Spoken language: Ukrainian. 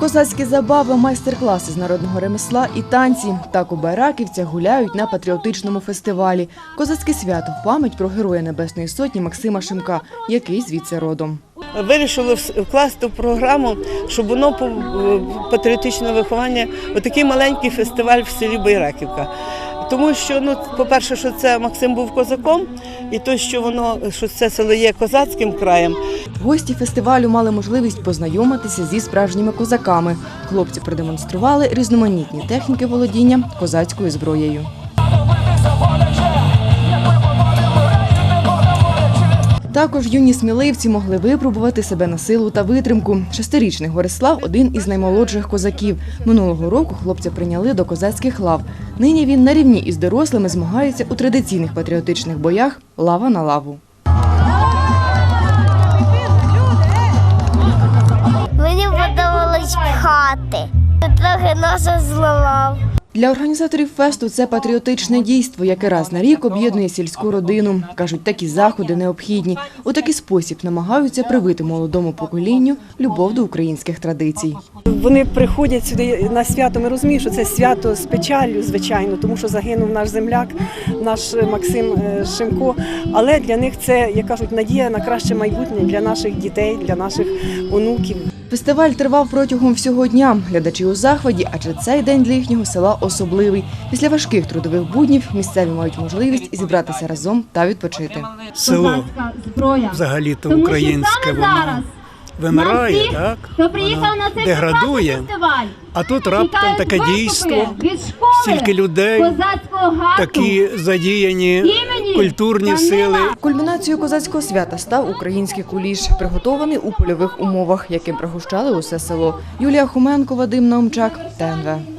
Козацькі забави, майстер-класи з народного ремесла і танці. Так у Байраківцях гуляють на патріотичному фестивалі. Козацьке свято пам'ять про героя Небесної Сотні Максима Шимка, який звідси родом. Вирішили вкласти в програму, щоб воно е, патріотичне виховання, отакий маленький фестиваль в селі Байраківка. Тому що, ну, по-перше, що це Максим був козаком, і то, що воно, що це село є козацьким краєм, Гості фестивалю мали можливість познайомитися зі справжніми козаками. Хлопці продемонстрували різноманітні техніки володіння козацькою зброєю. Також юні сміливці могли випробувати себе на силу та витримку. Шестирічний Горислав один із наймолодших козаків. Минулого року хлопця прийняли до козацьких лав. Нині він на рівні із дорослими змагається у традиційних патріотичних боях лава на лаву. Мені подобалось пхати. Трохи носа зламав. Для організаторів фесту це патріотичне дійство, яке раз на рік об'єднує сільську родину. Кажуть, такі заходи необхідні. У такий спосіб намагаються привити молодому поколінню любов до українських традицій. Вони приходять сюди на свято. Ми розуміємо, що це свято з печаллю, звичайно, тому що загинув наш земляк, наш Максим е, Шимко. Але для них це, як кажуть, надія на краще майбутнє для наших дітей, для наших онуків. Фестиваль тривав протягом всього дня. Глядачі у захваті, адже цей день для їхнього села особливий. Після важких трудових буднів місцеві мають можливість зібратися разом та відпочити. село зброя. взагалі-то українське воно вимирає, так? хто приїхав Воно деградує. фестиваль. А тут раптом таке дійство, стільки людей, такі задіяні культурні сили. Кульмінацією козацького свята став український куліш, приготований у польових умовах, яким пригощали усе село. Юлія Хуменко, Вадим Наумчак, ТНВ.